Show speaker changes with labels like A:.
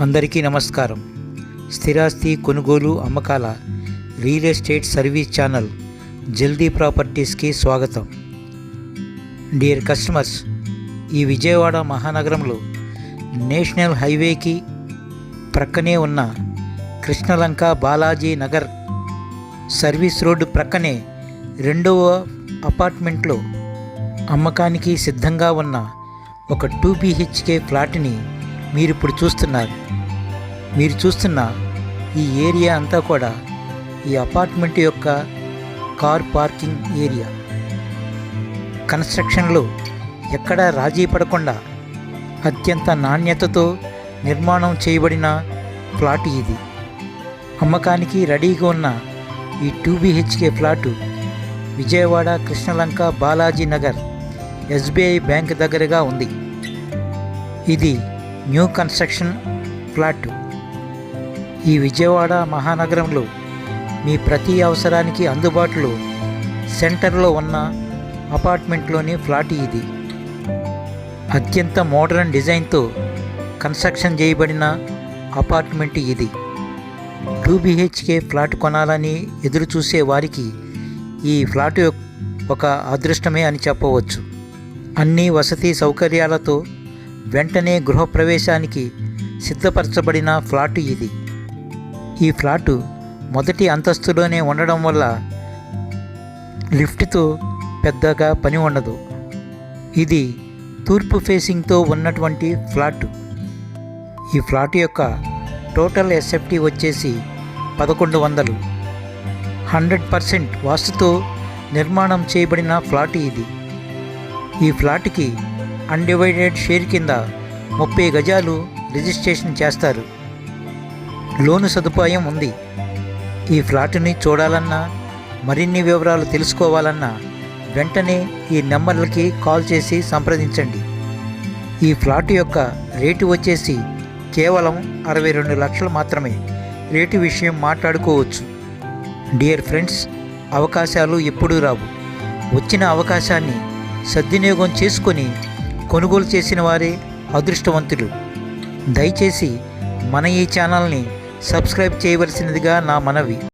A: అందరికీ నమస్కారం. స్థిరాస్తి కొనుగోలు అమ్మకాల రియల్ ఎస్టేట్ సర్వీస్ ఛానల్ జల్దీ ప్రాపర్టీస్కి స్వాగతం. డియర్ కస్టమర్స్ ఈ విజయవాడ మహానగరంలో నేషనల్ హైవేకి ప్రక్కనే ఉన్న కృష్ణలంక బాలాజీ నగర్ సర్వీస్ రోడ్డు ప్రక్కనే రెండవ అపార్ట్మెంట్లో అమ్మకానికి సిద్ధంగా ఉన్న ఒక టూ బీహెచ్కే ఫ్లాట్ని మీరు ఇప్పుడు చూస్తున్నారు. మీరు చూస్తున్న ఈ ఏరియా అంతా కూడా ఈ అపార్ట్మెంట్ యొక్క కార్ పార్కింగ్ ఏరియా. కన్స్ట్రక్షన్లో ఎక్కడా రాజీ పడకుండా అత్యంత నాణ్యతతో నిర్మాణం చేయబడిన ఫ్లాట్ ఇది. అమ్మకానికి రెడీగా ఉన్న ఈ two BHK flat Vijayawada Krishnalanka Balaji Nagar SBI bank దగ్గరగా ఉంది. ఇది న్యూ కన్స్ట్రక్షన్ ఫ్లాట్. ఈ విజయవాడ మహానగరంలో మీ ప్రతి అవసరానికి అందుబాటులో సెంటర్లో ఉన్న అపార్ట్మెంట్లోని ఫ్లాట్ ఇది. అత్యంత మోడర్న్ డిజైన్తో కన్స్ట్రక్షన్ చేయబడిన అపార్ట్మెంట్ ఇది. టూ బీహెచ్కే ఫ్లాట్ కొనాలని ఎదురు చూసే వారికి ఈ ఫ్లాట్ ఒక అదృష్టమే అని చెప్పవచ్చు. అన్ని వసతి సౌకర్యాలతో వెంటనే గృహప్రవేశానికి సిద్ధపరచబడిన ఫ్లాటు ఇది. ఈ ఫ్లాటు మొదటి అంతస్తులోనే ఉండడం వల్ల లిఫ్ట్తో పెద్దగా పని ఉండదు. ఇది తూర్పు ఫేసింగ్తో ఉన్నటువంటి ఫ్లాట్. ఈ ఫ్లాట్ యొక్క టోటల్ ఎస్ఎఫ్టీ వచ్చేసి పదకొండు వందలు. హండ్రెడ్ పర్సెంట్ వాస్తుతో నిర్మాణం చేయబడిన ఫ్లాట్ ఇది. ఈ ఫ్లాట్కి అన్డివైడెడ్ షేర్ కింద ముప్పై గజాలు రిజిస్ట్రేషన్ చేస్తారు. లోను సదుపాయం ఉంది. ఈ ఫ్లాట్ని చూడాలన్నా మరిన్ని వివరాలు తెలుసుకోవాలన్నా వెంటనే ఈ నెంబర్లకి కాల్ చేసి సంప్రదించండి. ఈ ఫ్లాట్ యొక్క రేటు వచ్చేసి కేవలం అరవై రెండు లక్షలు మాత్రమే. రేటు విషయం మాట్లాడుకోవచ్చు. డియర్ ఫ్రెండ్స్ అవకాశాలు ఎప్పుడూ రావు. వచ్చిన అవకాశాన్ని సద్వినియోగం చేసుకొని కొనుగోలు చేసిన వారే అదృష్టవంతులు. దయచేసి మన ఈ ఛానల్ని సబ్స్క్రైబ్ చేయవలసినదిగా నా మనవి.